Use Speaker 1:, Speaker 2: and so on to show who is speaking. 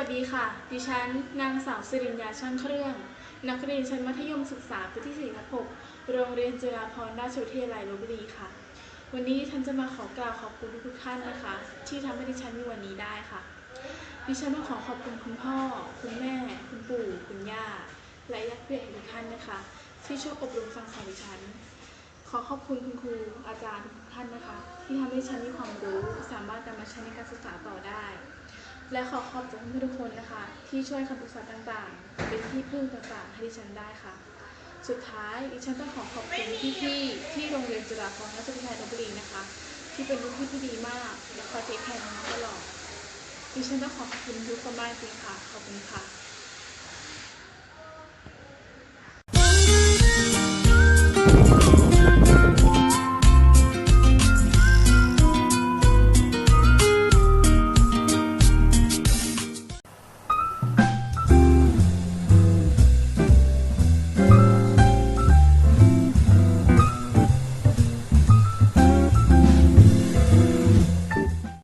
Speaker 1: ัสดีค่ะ ดิฉัน นางสาวสิริญญาช่างเครื่อง นักเรียนชั้นมัธยมศึกษาปีที่ 4 ทับ 6 โรงเรียนจุฬาภรณราชวิทยาลัยลบบุรีค่ะ วันนี้ฉันจะมาขอกล่าวขอบคุณทุกท่านนะคะ ที่ทำให้ดิฉันมีวันนี้ได้ค่ะ ดิฉันต้องขอขอบคุณคุณพ่อ คุณแม่ คุณปู่ คุณย่า และญาติผู้ใหญ่ทุกท่านนะคะ ที่ช่วยอบรมสั่งสอนดิฉัน ขอขอบคุณคุณครูอาจารย์ทุกท่านนะคะ ที่ทำให้ฉันมีความรู้สามารถนำมาใช้ในการศึกษาต่อได้ และขอขอบคุณทุกคนนะคะ ที่ช่วยคำปรึกษาต่างๆ เป็นที่พึ่งต่างๆ ให้ดิฉันได้ค่ะ สุดท้ายดิฉันต้องขอขอบคุณพี่ๆที่โรงเรียนจุฬาภรณราชวิทยาลัยลพบุรีนะคะ ที่เป็นรุ่นพี่ที่ดีมากและคอยเทคแคร์น้องตลอดดิฉันต้องขอขอบคุณทุกคนมากจริงค่ะ ขอบคุณค่ะ